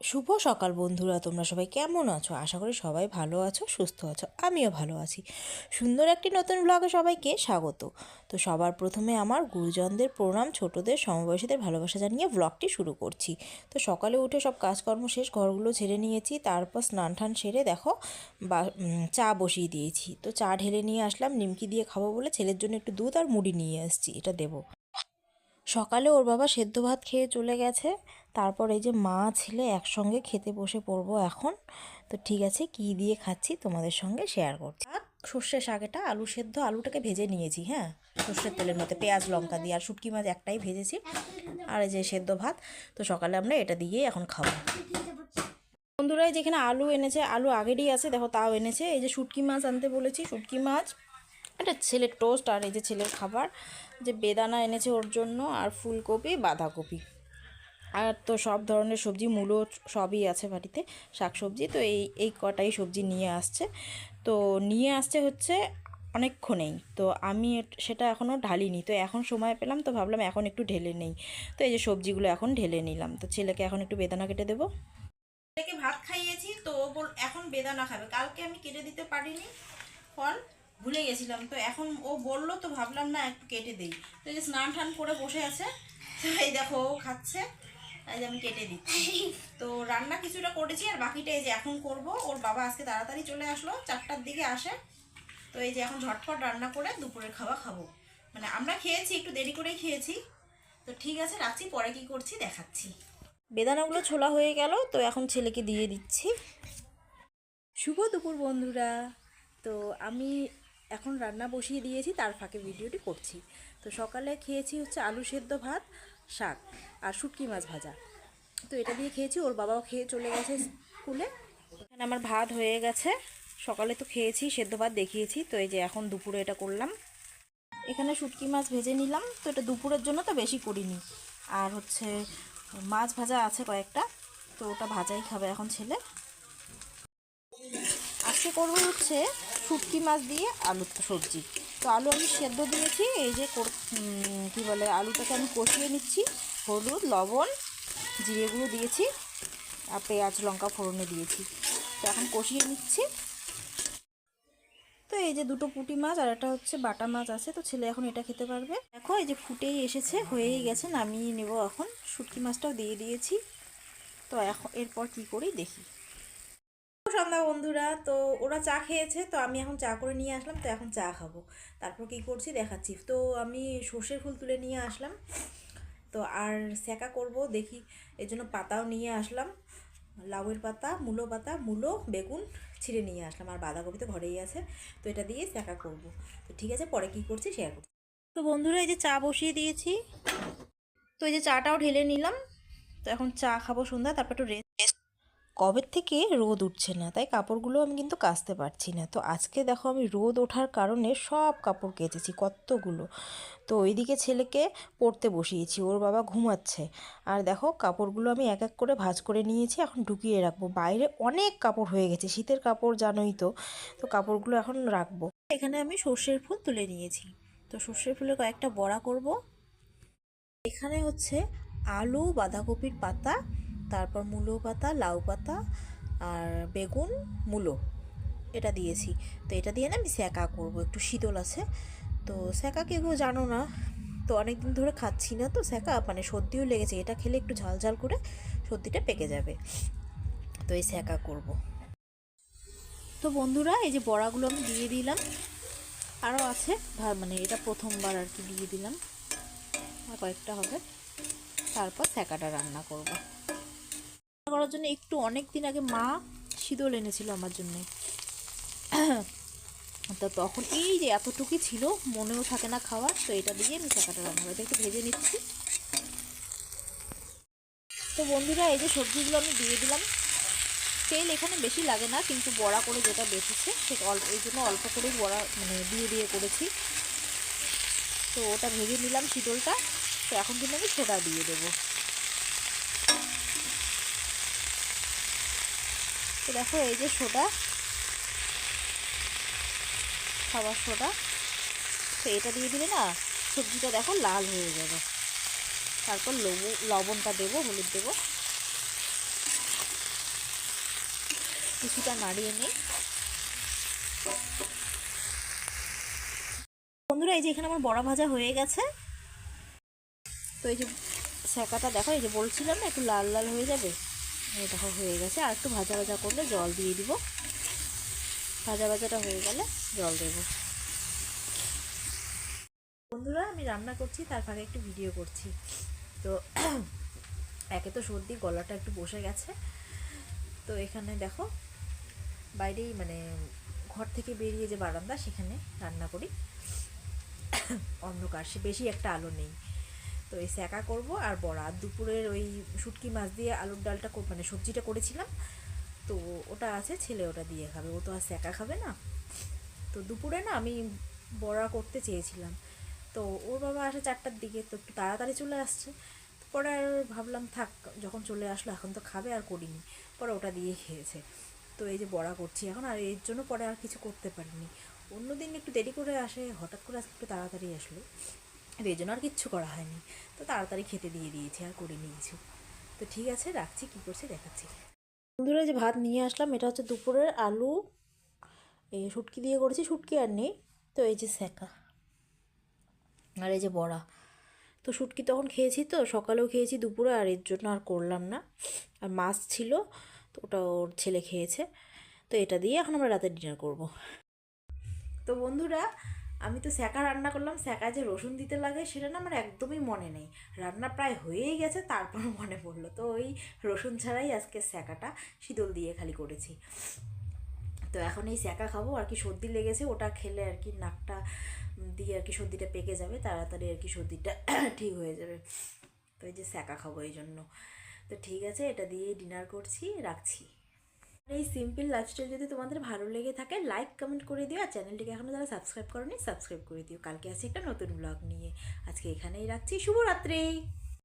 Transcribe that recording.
শুভ সকাল বন্ধুরা, তোমরা সবাই কেমন আছো? আশা করি সবাই ভালো আছো, সুস্থ আছো, আমিও ভালো আছি। সুন্দর একটি নতুন ব্লগে সবাইকে স্বাগত। তো সবার প্রথমে আমার গুরুজনদের প্রণাম, ছোটদের, সমবয়সীদের ভালোবাসা জানিয়ে ব্লগটি শুরু করছি। তো সকালে উঠে সব কাজকর্ম শেষ, ঘরগুলো ছেড়ে নিয়েছি, তারপর স্নান টান সেরে দেখো, বা চা বসিয়ে দিয়েছি। তো চা ঢেলে নিয়ে আসলাম, নিমকি দিয়ে খাব বলে ছেলের জন্য একটু দুধ আর মুড়ি নিয়ে আসছি এটা দেবো। সকালে ওর বাবা সেদ্ধ ভাত খেয়ে চলে গেছে। তারপর এই যে মা ছেলে একসঙ্গে খেতে বসে পড়ব এখন। তো ঠিক আছে, কি দিয়ে খাচ্ছি তোমাদের সঙ্গে শেয়ার করছি। সর্ষে শাক এটা আলু সেদ্ধ, আলুটাকে ভেজে নিয়েছি হ্যাঁ? সর্ষের তেলের মধ্যে পেঁয়াজ, লঙ্কা দিয়ে আর শুটকি মাছ একটাই ভেজেছি। আর এই যে সেদ্ধ ভাত, তো সকালে আমরা এটা দিয়েই এখন খাব। বন্ধুরা যেখানে আলু এনেছে, আলু আগেরই আছে, দেখো তাও এনেছে। এই যে শুটকি মাছ আনতে বলেছি, শুটকি মাছ এটা ছেলের টোস্ট আর এই যে ছেলের খাবার, যে বেদানা এনেছে ওর জন্য আর ফুলকপি, বাঁধাকপি। আর তো সব ধরনের সবজি, মূলো সবই আছে বাড়িতে শাক সবজি তো এই এই কটাই সবজি নিয়ে আসছে। তো নিয়ে আসছে হচ্ছে অনেকক্ষণেই। তো আমি সেটা এখনও ঢালিনি। তো এখন সময় পেলাম, তো ভাবলাম এখন একটু ঢেলে নেই। তো এই যে সবজিগুলো এখন ঢেলে নিলাম। তো ছেলেকে এখন একটু বেদানা কেটে দেবো। ছেলেকে ভাত খাইয়েছি, তো এখন বেদানা খাবে। কালকে আমি কেটে দিতে পারিনি। ভুলে গেছিলাম। তো এখন ও বলল, তো ভাবলাম না, একটু কেটে দিই। তো এই যে স্নান টান করে বসে আছে, এই দেখো ও খাচ্ছে। যে আমি কেটে দিচ্ছি। তো রান্না কিছুটা করেছি, আর বাকিটা এই যে এখন করব। ওর বাবা আজকে তাড়াতাড়ি চলে আসলো, চারটার দিকে আসে। তো এই যে এখন ঝটপট রান্না করে দুপুরের খাওয়া খাব। মানে আমরা খেয়েছি, একটু দেরি করেই খেয়েছি। তো ঠিক আছে, রাখছি, পরে কি করছি দেখাচ্ছি। বেদানাগুলো ছোলা হয়ে গেল, তো এখন ছেলেকে দিয়ে দিচ্ছি। শুভ দুপুর বন্ধুরা। তো আমি এখন রান্না বসিয়ে দিয়েছি, তার ফাঁকে ভিডিওটি করছি। তো সকালে খেয়েছি হচ্ছে আলু সেদ্ধ ভাত, শাক আর শুটকি মাছ ভাজা। তো এটা দিয়ে খেয়েছি, ওর বাবাও খেয়ে চলে গেছে স্কুলে। এখানে আমার ভাত হয়ে গেছে, সকালে তো খেয়েছি, সেদ্ধ ভাত দেখিয়েছি, তো এই যে এখন দুপুরে এটা করলাম। এখানে শুটকি মাছ ভেজে নিলাম, তো এটা দুপুরের জন্য তো বেশি করিনি। আর হচ্ছে মাছ ভাজা আছে কয়েকটা, তো ওটা ভাজাই খাবে এখন ছেলে। আজকে করব হচ্ছে শুটকি মাছ দিয়ে আলুর সবজি। তো আলু আমি সেদ্ধ দিয়েছি, এই যে কি বলে, আলুটাকে আমি কষিয়ে নিচ্ছি। হলুদ, লবণ, জিরে গুঁড়ো দিয়েছি আর পেঁয়াজ, লঙ্কা ফোড়নে দিয়েছি। তো এখন কষিয়ে নিচ্ছি। তো এই যে দুটো পুঁটি মাছ আর একটা হচ্ছে বাটা মাছ আছে, তো ছেলে এখন এটা খেতে পারবে। দেখো, এই যে ফুটেই এসেছে, হয়েই গেছে, নামিয়ে নেব এখন। শুটকি মাছটাও দিয়ে দিয়েছি। তো এখন এরপর কি করি দেখি। সন্ধ্যা বন্ধুরা, তো ওরা চা খেয়েছে, তো আমি এখন চা করে নিয়ে আসলাম, তো এখন চা খাব। তারপর কি করছি দেখাচ্ছি। তো আমি সর্ষের ফুল তুলে নিয়ে আসলাম। তো আর সেকা করব, দেখি। এর জন্য পাতাও নিয়ে আসলাম। লাউয়ের পাতা, মূলো পাতা, মূলো, বেগুন ছিঁড়ে নিয়ে আসলাম। আর বাঁধাকপি তো ঘরেই আছে। তো এটা দিয়ে সেকা করব। তো ঠিক আছে, পরে কি করছি শেয়ার করছি। তো বন্ধুরা, এই যে চা বসিয়ে দিয়েছি। তো এই যে চাটাও ঢেলে নিলাম। তো এখন চা খাব সন্ধ্যা, তারপর একটু রেস্ট কবের থেকে রোদ উঠছে না? তাই কাপড়গুলো আমি কিন্তু কাচতে পারছি না। তো আজকে দেখো আমি রোদ ওঠার কারণে সব কাপড় কেচেছি, কতগুলো? তো ওইদিকে ছেলেকে পড়তে বসিয়েছি, ওর বাবা ঘুমাচ্ছে। আর দেখো কাপড়গুলো আমি এক এক করে ভাঁজ করে নিয়েছি, এখন ঢুকিয়ে রাখব। বাইরে অনেক কাপড় হয়ে গেছে, শীতের কাপড় জানোই তো। তো কাপড়গুলো এখন রাখব। এখানে আমি সর্ষের ফুল তুলে নিয়েছি। তো সর্ষের ফুলের কয়েকটা বড়া করব। এখানে হচ্ছে আলু, বাঁধাকপির পাতা তারপর মূলো পাতা, লাউ পাতা আর বেগুন, মূলো। এটা দিয়েছি। তো এটা দিয়ে না আমি স্যাকা করব। একটু শীতল আছে। তো স্যাকা কেউ জানো না? তো অনেক দিন ধরে খাচ্ছি না তো স্যাকা মানে সর্দিও লেগেছে। এটা খেলে একটু ঝাল ঝাল করে সর্দিটা পেকে যাবে। তো এই স্যাকা করব। তো বন্ধুরা, এই যে বড়াগুলো আমি দিয়ে দিলাম। আরও আছে। মানে এটা প্রথমবার আর কি দিয়ে দিলাম। আর কয়েকটা হবে। তারপর স্যাকাটা রান্না করব। করার জন্য একটু অনেক দিন আগে মা শীতল এনেছিল আমার জন্য। তো তখন এই যে এতটুকুই ছিল, মনেও থাকে না খাওয়ার, তো এটা দিয়ে আমি স্যাকাটা রান্না এটা একটু ভেজে নিচ্ছি। তো বন্ধুরা, এই যে সবজিগুলো আমি দিয়ে দিলাম। তেল এখানে বেশি লাগে না, কিন্তু বড়া করে যেটা বেঁচেছে সেটা অল্প এই জন্য অল্প করেই বড়া মানে দিয়ে দিয়ে করেছি। তো ওটা ভেজে নিলাম শীতলটা তো এখন কিন্তু আমি সোডা দিয়ে দেবো। তো দেখো, এই যে সোডা। খাবার সোডা। তো এটা দিয়ে দিলে না, সবজিটা দেখো লাল হয়ে যাবে। তারপর লবণ লবণটা দেবো, হলুদ দেবো। কিছুটা নাড়িয়ে নিই বন্ধুরা, এই যে এখানে আমার বড়া ভাজা হয়ে গেছে। তো এই যে স্যাকাটা দেখো, এই যে বলছিলাম না, একটু লাল লাল হয়ে যাবে? দেখো হয়ে গেছে। আর একটু ভাজা ভাজা করলে জল দিয়ে দিব। ভাজা ভাজাটা হয়ে গেলে জল দেব। বন্ধুরা, আমি রান্না করছি, তার ফাঁকে একটু ভিডিও করছি। তো একে তো সর্দি, গলাটা একটু বসে গেছে। তো এখানে দেখো, বাইরেই মানে ঘর থেকে বেরিয়ে যে বারান্দা, সেখানে রান্না করি। অন্ধকার, সে বেশি একটা আলো নেই। তো এই স্যাকা করব আর বড়া। দুপুরের ওই শুটকি মাছ দিয়ে আলুর ডালটা মানে সবজিটা করেছিলাম। তো ওটা আছে, ছেলে ওটা দিয়ে খাবে। ও তো আর স্যাকা খাবে না। তো দুপুরে না আমি বড়া করতে চেয়েছিলাম। তো ওর বাবা আসে চারটার দিকে, তো একটু তাড়াতাড়ি চলে আসছে। পরে আর ভাবলাম, থাক, যখন চলে আসলো, এখন তো খাবে, আর করিনি। পরে ওটা দিয়ে খেয়েছে। তো এই যে বড়া করছি এখন, আর এর জন্য পরে আর কিছু করতে পারিনি। অন্যদিন একটু দেরি করে আসে, হঠাৎ করে আজকে একটু তাড়াতাড়ি আসলো। এই জন্য আর কিচ্ছু করা হয়নি। তো তাড়াতাড়ি খেতে দিয়ে দিয়েছি আর করে নিয়েছি। তো ঠিক আছে, রাখছি, কী করছি দেখাচ্ছি। বন্ধুরা যে ভাত নিয়ে আসলাম, এটা হচ্ছে দুপুরের আলু এই শুটকি দিয়ে করেছি, শুটকি আর নেই। তো এই যে স্যাকা আর এই যে বড়া। তো শুটকি তখন খেয়েছি তো, সকালেও খেয়েছি দুপুরে, আর এর জন্য আর করলাম না। আর মাছ ছিল, তো ওটা ওর ছেলে খেয়েছে। তো এটা দিয়ে এখন আমরা রাতে ডিনার করব। তো বন্ধুরা আমি তো স্যাকা রান্না করলাম, স্যাকায় যে রসুন দিতে লাগে সেটা না আমার একদমই মনে নেই। রান্না প্রায় হয়েই গেছে, তারপর মনে পড়ল। তো ওই রসুন ছাড়াই আজকে স্যাকাটা শীতল দিয়ে খালি করেছি। তো এখন এই স্যাকা খাব, আর কি সর্দি লেগেছে, ওটা খেলে আর কি নাকটা দিয়ে আর কি সর্দিটা পেকে যাবে, তাড়াতাড়ি আর কি সর্দিটা ঠিক হয়ে যাবে। তো এই যে স্যাকা খাব এই জন্য। তো ঠিক আছে, এটা দিয়ে ডিনার করছি, রাখছি। এই সিম্পল লাইফস্টাইল যদি তোমাদের ভালো লেগে থাকে লাইক কমেন্ট করে দিও আর চ্যানেলটিকে এখনও যারা সাবস্ক্রাইব করনি সাবস্ক্রাইব করে দিও। কালকে আসি একটা নতুন ব্লগ নিয়ে। আজকে এখানেই রাখছি। শুভরাত্রি!